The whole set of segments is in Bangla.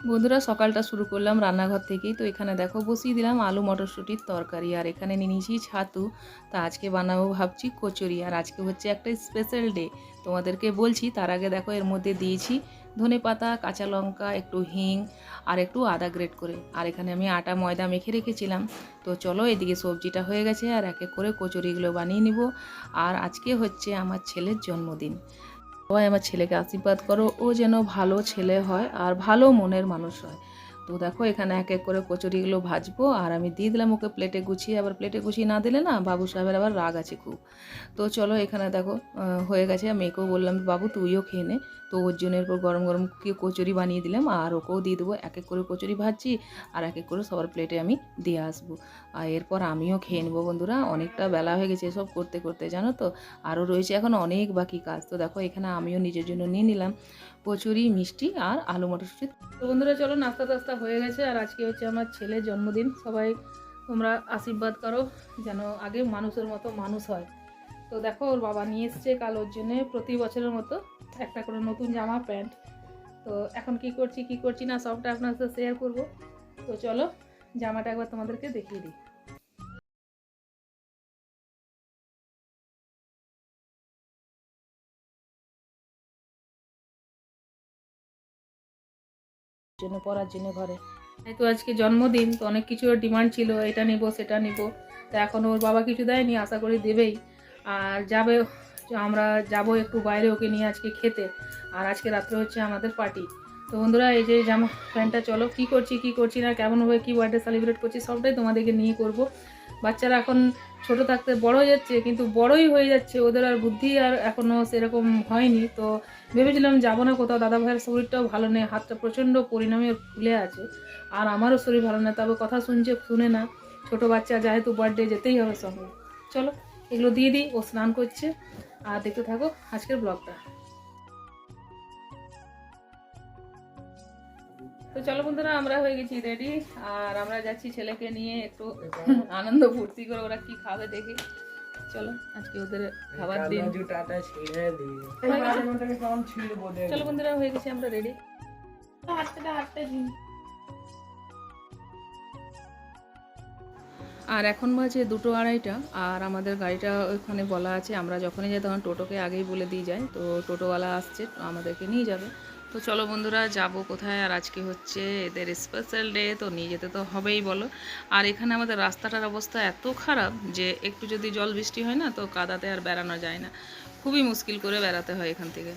বন্ধুরা, সকালটা শুরু করলাম রান্নাঘর থেকেই। তো এখানে দেখো, বসিয়ে দিলাম আলু মটরশুঁটির তরকারি। আর এখানে নিয়ে নিয়েছি ছাতু। তা আজকে বানাবো ভাবছি কচুরি। আর আজকে হচ্ছে একটা স্পেশাল ডে তোমাদেরকে বলছি, তার আগে দেখো, এর মধ্যে দিয়েছি ধনে পাতা, কাঁচা লঙ্কা, একটু হিং, আর একটু আদা গ্রেট করে। আর এখানে আমি আটা, ময়দা মেখে রেখেছিলাম। তো চলো, এদিকে সবজিটা হয়ে গেছে। আর এক এক করে কচুরিগুলো বানিয়ে নিব। আর আজকে হচ্ছে আমার ছেলের জন্মদিন। সবাই আমার ছেলেকে আশীর্বাদ করো, ও যেন ভালো ছেলে হয় আর ভালো মনের মানুষ হয়। তো দেখো, এখানে এক এক করে কচুরিগুলো ভাজবো, আর আমি দিয়ে দিলাম ওকে প্লেটে গুছিয়ে। আবার প্লেটে গুছিয়ে না দিলে না বাবু সাহেবের আবার রাগ আছে খুব। তো চলো এখানে দেখো হয়ে গেছে। মেয়েকেও বললাম, বাবু, তুইও খেয়ে নে। তো ওর জন্য এরপর গরম গরম কি কচুরি বানিয়ে দিলাম, আর ওকেও দিয়ে দেবো। এক এক করে কচুরি ভাজছি, আর এক এক করে সবার প্লেটে আমি দিয়ে আসব। আর এরপর আমিও খেয়ে নেব বন্ধুরা। অনেকটা বেলা হয়ে গেছে এসব করতে করতে, জানো তো? আরও রয়েছে এখন অনেক বাকি কাজ। তো দেখো, এখানে আমিও নিজের জন্য নিয়ে নিলাম কচুরি, মিষ্টি, আর আলু মটরশুঁটি। তো বন্ধুরা, চলো নাস্তা টাস্তা হয়ে গেছে আর আজকে হচ্ছে আমার ছেলের জন্মদিন। সবাই তোমরা আশীর্বাদ করো যেন আগে মানুষের মতো মানুষ হয়। তো দেখো, ওর বাবা নিয়ে এসছে কাল ওর জন্যে প্রতি বছরের মতো একটা করে নতুন জামা, প্যান্ট। তো এখন কি করছি কি করছি না, সবটা আপনার সাথে শেয়ার করব। তো চলো, জামাটা একবার তোমাদেরকে দেখিয়ে দিই। জন্য পড়ার জন্য ঘরে তো আজকে জন্মদিন, তো অনেক কিছু ডিমান্ড ছিল, এটা নিব, সেটা নিব। তো এখন ওর বাবা কিছু দেয়নি, আশা করি দেবেই। আর যাবে, আমরা যাব একটু বাইরে ওকে নিয়ে আজকে খেতে। আর আজকে রাত্রে হচ্ছে আমাদের পার্টি। তো বন্ধুরা, এই যে জামা প্যান্টটা, চলো কী করছি কী করছি না কেমনভাবে কী বার্থডে সেলিব্রেট করছি, সবটাই তোমাদেরকে নিয়ে করব। বাচ্চারা এখন ছোট থাকতে বড় হয়ে যাচ্ছে, কিন্তু বড়ই হয়ে যাচ্ছে। ওদের আর বুদ্ধি আর এখনও সেরকম হয়নি। তো ভেবেছিলাম যাব না কোথাও। দাদা ভাইয়ের শরীরটাও ভালো নেই, হাতটা প্রচণ্ড পরিণামে ফুলে আছে। আর আমারও শরীর ভালো না, তবে কথা শুনছে, শুনে না। ছোট বাচ্চা, যেহেতু বার্থডে যেতেই হবে সঙ্গে। চলো, এগুলো দিয়ে দিই, ও স্নান করছে। আর দেখতে থাকো আজকের ব্লগটা তো চলো বন্ধুরা আমরা হয়ে গেছি রেডি আর আমরা যাচ্ছি ছেলেকে নিয়ে একটু আনন্দ ফুর্তি করে ওরা কি খাবে দেখি। চলো আজকে ওদের খাবার দিন। চলো বন্ধুরা হয়ে গেছি আমরা রেডি আর এখন বাজে দুটো আড়াইটা আর আমাদের গাড়িটা ওইখানে বলা আছে আমরা যখনই যাই তখন টোটোকে আগেই বলে দিয়ে যাই তো টোটোওয়ালা আসছে আমাদেরকে নিয়ে যাবে। তো চলো বন্ধুরা, যাব কোথায় আর আজকে হচ্ছে এদের স্পেশাল ডে তো নিয়ে যেতে তো হবেই বলো। আর এখানে আমাদের রাস্তাটার অবস্থা এত খারাপ যে একটু যদি জল বৃষ্টি হয় না, তো কাদাতে আর বেড়ানো যায় না। খুবই মুশকিল করে বেড়াতে হয় এখান থেকে।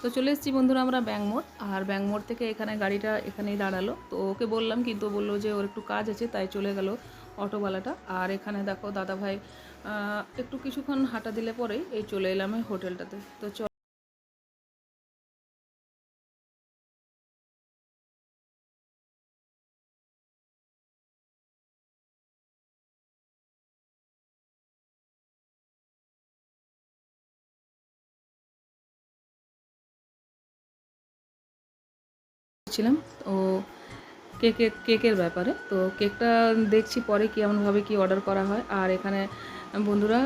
তো চলে এসেছি বন্ধুরা আমরা ব্যাংমোড় আর ব্যাংমোড় থেকে এখানে গাড়িটা এখানেই দাঁড়াল। তো ওকে বললাম, কিন্তু বলল যে ওর একটু কাজ আছে, তাই চলে গেল অটোওয়ালাটা। আর এখানে দেখো দাদাভাই একটু কিছুক্ষণ হাঁটা দিলে পরেই এই চলে এলাম এই হোটেলটাতে। তো ছিলাম ও কেকের কেকের ব্যাপারে। তো কেকটা দেখছি পরে কেমনভাবে কি অর্ডার করা হয়। আর এখানে বন্ধুরা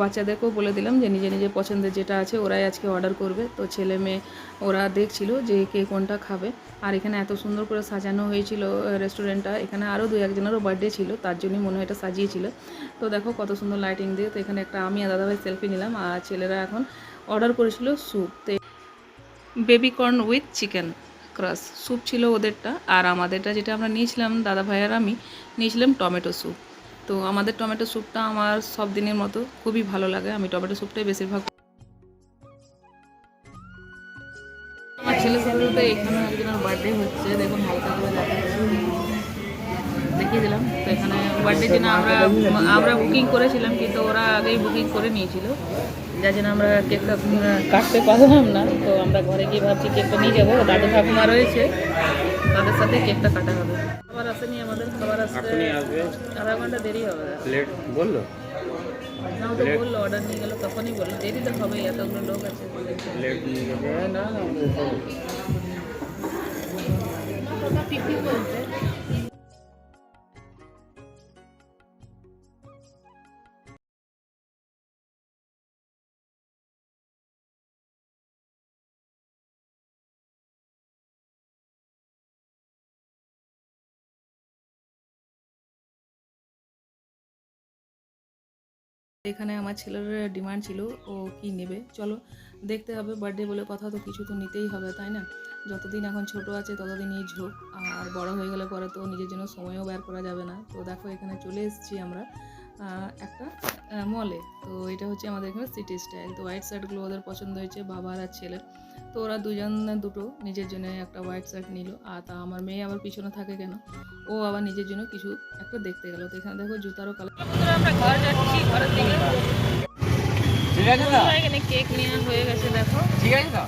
বাচ্চাদেরকেও বলে দিলাম যে নিজে নিজে পছন্দের যেটা আছে ওরাই আজকে অর্ডার করবে। তো ছেলে মেয়ে ওরা দেখছিল যে কে কোনটা খাবে। আর এখানে এত সুন্দর করে সাজানো হয়েছিল রেস্টুরেন্টটা এখানে আরও দু একজনেরও বার্থডে ছিল, তার জন্যই মনে হয় এটা সাজিয়েছিল। তো দেখো কত সুন্দর লাইটিং দিয়ে। তো এখানে একটা আমি আর দাদাভাই সেলফি নিলাম। আর ছেলেরা এখন অর্ডার করেছিল স্যুপ তো baby corn with chicken crush soup ছিল ওদেরটা আর আমাদেরটা যেটা আমরা নিয়েছিলাম, দাদা ভাই আর আমি, নিয়েছিলাম টমেটো স্যুপ। তো আমাদের টমেটো স্যুপটা আমার সব দিনের মতো খুবই ভালো লাগে। আমি টমেটো স্যুপটাই বেশিরভাগ আমার ছেলে তো এখানে একজনের বার্থডে হচ্ছে, দেখুন হালকা করে দেখা দেখিয়ে দিলাম। তো এখানে বার্থডে দিন আমরা আমরা বুকিং করেছিলাম কিন্তু ওরা আগেই বুকিং করে নিয়েছিল। যার জন্য আমরা কেকটা কাটতে পারলাম না। তো আমরা ঘরে গিয়ে ভাবছি কেকটা নিয়ে যাব। দাদু ঠাকুমা রয়েছে। তাদের সাথে কেকটা কাটা হবে। খাবার আসেনি আমাদের। খাবার আসতে আধা ঘণ্টা দেরি হবে। লেট বলল? না ও তো বলল অর্ডার নিয়ে গেলো তখনই বলল। দেরি তো হবেই এতগুলো লোক আছে। লেট নিয়ে যাবে? না না এখানে আমার ছেলের ডিমান্ড ছিল, ও কি নেবে? চলো, দেখতে হবে বার্থডে বলে কথা তো কিছু তো নিতেই হবে, তাই না? যতদিন এখন ছোট আছে, ততদিনই ঝোঁক। আর বড় হয়ে গেলে পরে তো নিজের জন্য সময়ও বের করা যাবে না। তো দেখো, এখানে চলে এসেছি আমরা। একটা মলে তো এটা হচ্ছে আমাদের এখানে সিটি স্টাইল তো হোয়াইট শার্টগুলো ওদের পছন্দ হয়েছে বাবার আর ছেলের। তো ওরা দুজন দুটো নিজের জন্য একটা হোয়াইট শার্ট নিল। আর তা আমার মেয়ে আবার পিছনে থাকে কেন? ও আবার নিজের জন্য কিছু একটা দেখতে গেল। তো এখানে দেখো জুতারও কালার আমরা ঘর যাচ্ছি ঘরের দিকে। ঠিক আছে এখানে কেক নেওয়া হয়ে গেছে দেখো। ঠিক আছে তো